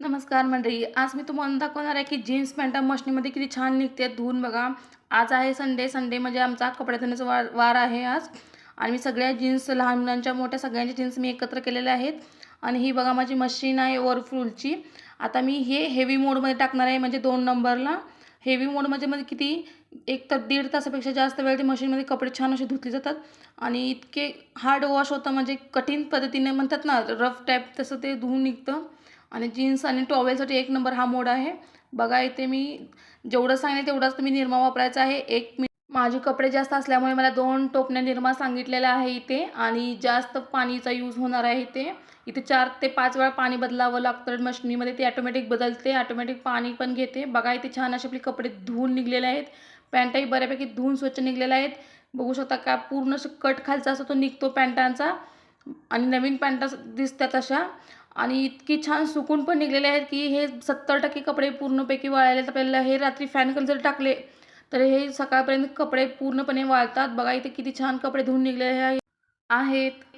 नमस्कार मंडळी आज मी तुम्हाला दाखवणार आहे की जीन्स पॅन्ट मशनीमध्ये किती छान निघते धुवून बघा. आज आहे संडे संडे म्हणजे आमचा कपडे धुण्याचा वार वार आहे आज. आणि मी सगळ्या जीन्स लहान मुलांच्या मोठ्या सगळ्यांच्या जीन्स मी एकत्र केलेल्या आहेत. आणि ही बघा माझी मशीन आहे ओवरफ्रूलची आता मी हे हेवी मोडमध्ये टाकणार आहे म्हणजे दोन नंबरला हेवी मोडमध्ये म्हणजे किती एक तर दीड तासापेक्षा जास्त वेळ ते मशीनमध्ये कपडे छान असे धुतले जातात. आणि इतके हार्ड वॉश होतं म्हणजे कठीण पद्धतीने म्हणतात ना रफ टाईप तसं ते धुवून निघतं. आणि जीन्स आणि टॉवेलसाठी एक नंबर हा मोड आहे. बघा इथे मी जेवढं सांगेन तेवढाच तुम्ही निरमा वापरायचा आहे. एक मी माझे कपडे जास्त असल्यामुळे मला दोन टोपण्या निरमा सांगितलेल्या आहे इथे आणि जास्त पाणीचा यूज होणार आहे इथे. इथे चार ते पाच वेळा पाणी बदलावं लागतं मशनीमध्ये ते ॲटोमॅटिक बदलते ऑटोमॅटिक पाणी पण घेते. बघा इथे छान असे आपले कपडे धुवून निघलेले आहेत. पॅन्टही बऱ्यापैकी धुवून स्वच्छ निघलेले आहेत. बघू शकता का पूर्ण असं कट खालचा असतो तो निघतो पॅन्टांचा आणि नवीन पॅन्टा दिसतात अशा. आणि इतकी छान सुकून पण निघलेले आहेत की हे सत्तर टक्के कपडे पूर्णपैकी वाळायला तर आपल्याला हे रात्री फॅन जर टाकले तर हे सकाळपर्यंत कपडे पूर्णपणे वाळतात. बघा इथे किती छान कपडे धुवून निघलेले आहे. आहेत.